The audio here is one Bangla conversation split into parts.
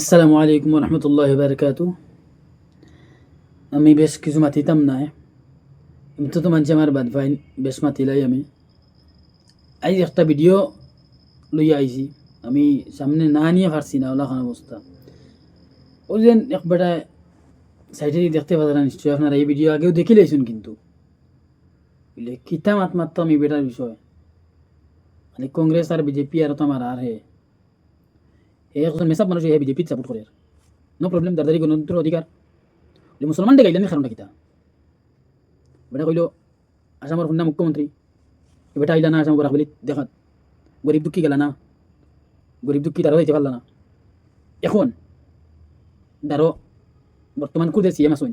আসসালামু আলাইকুম রহমতুল্লাহ বারকাতু আমি বেশ কিছু মাতিতাম না এমনি তো মানছি আমার বাদ ভাই, বেশ মাতিলাই আমি। আজ একটা ভিডিও লইয়া আইছি। আমি সামনে না নিয়ে পারছি না, ওলা খান অবস্থা। ওই যে এক বেটা সাইডে দেখতে পারেন নিশ্চয়ই। আপনারা এই ভিডিও আগেও দেখি লাইছুন কিন্তু। বুঝলে কিতা মাত মারতাম এই বেটার বিষয়? খালি কংগ্রেস আর বিজেপি আর তো আমার আর হে এই একজন মেসাব মানুষ এই বিজেপিত সাপোর্ট করে। নো প্রবলেম দাদারি গণতন্ত্র অধিকার। মুসলমান ডে গাইলেন কারণটা কিতা? বেটা কইল আসামের কন্যা মুখ্যমন্ত্রী। বেটা আইলা না আসাম বরাক দেখাত। গরিব দুঃখী গেলা না। গরিব দুঃখী তারও হইতে পারলা না। এখন দারো বর্তমান কুদের সিএম আসুন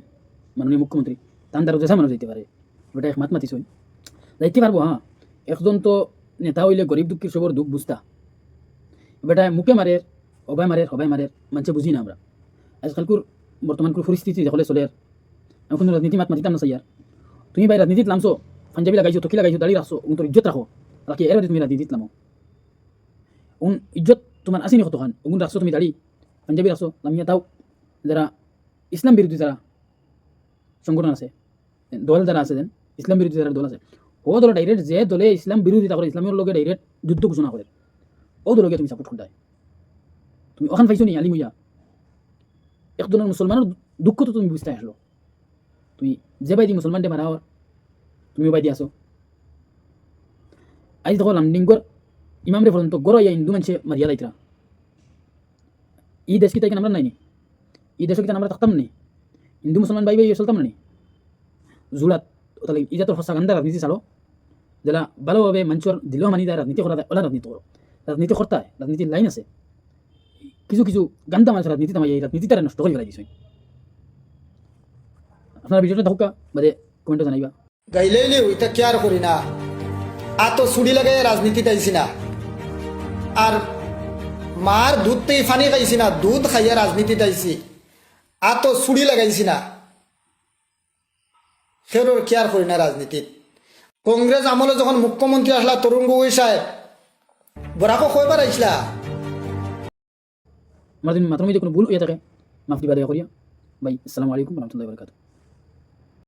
মাননীয় মুখ্যমন্ত্রী। তান দারো দেশা মানুষ যাইতে পারে। বেটা একমাত মাতিছুন। যাইতে পারব হ্যাঁ। একজন তো নেতা হইলে গরিব দুঃখীর সবর দুঃখ বুঝতা। বেটা মুখে মারে অবাই মারে হবাই মারে মানুষে বুঝি না আমরা। আজকালকুর বর্তমানকুর পরিস্থিতি দেখলে চলে এখন রাজনীতি মাত মাতিতাম না সাইয়ার তুমি ভাই রাজনীতিত নামছো, পাঞ্জাবি লাগাইছো, টকি লাগাইছো, দাড়ি রাখছো তোর ইজ্জত রাখো রাখি এর তুমি রাজনীতিত নামো। উন, ইজ্জত তোমার আসেনি কতখান উন রাখছো তুমি দাড়ি, পাঞ্জাবি রাখছো লামিয়া তাও যারা ইসলাম বিরোধী যারা সংগঠন আছে দল যারা আছে যেন ইসলাম বিরোধী যারা দল আছে ও দল ডাইরেক্ট যে দলে ইসলাম বিরোধিতা করে ইসলামের লগে ডাইরেক্ট যুদ্ধ ঘোষণা করে ও দলকে তুমি সাপোর্ট করতে তুমি ওখান পাইছো নি আলিম হইয়া একজনের মুসলমানের দুঃখ তো তুমি বুঝতে আসলো তুমি যে বাইদি মুসলমানটে মারা হওয়ার তুমিও বাইদি আসো আজ দেখো লামডিংগর ইমামরে পর্যন্ত গড় ইয়া হিন্দু মানুষে মারিয়া দায়িত্রা ই দেশ কি তাই আমরা নাই নি? ই দেশ কি আমরা থাকতাম নি? হিন্দু মুসলমান বাই বাই চলতাম না? নি জুড়াত তাহলে ই জাতর সঁচা গান্ধা রাজনীতি চালো। যারা ভালোভাবে মানুষের দিলেও মানি দেয় রাজনীতি করা ওলা রাজনীতি করো রাজনীতি করতে রাজনীতির লাইন আছে। কিছু কিছু গান্দা মানুষের রাজনীতি তামাই এই রাজনীতি তারা নষ্ট করে ফেলাই দিছে আপনার ভিডিওটা ধোকা বাদে কমেন্টে জানাইবা। গাইলেইলে ওইটা কেয়ার করি না আতো ছুরি লাগাই রাজনীতিতে আইছি না আর মার দুধ তেই ফানি খাইছি না দুধ খাইয়া রাজনীতিতে আইছি আতো ছুরি লাগাইছি না সেরোর কেয়ার করি না রাজনীতিত কংগ্রেস আমলে যখন মুখ্যমন্ত্রী আসলা তরুণ গগৈ সাহেব বরাকো কয়বার আইসলা আমার যদি মাত্র মধ্যে কোনো ভুল হয়ে থাকে? মাফ দিবা দয়া করিয়া? ভাই, আসসালামু আলাইকুম রহমতুল্লাহ বরকাত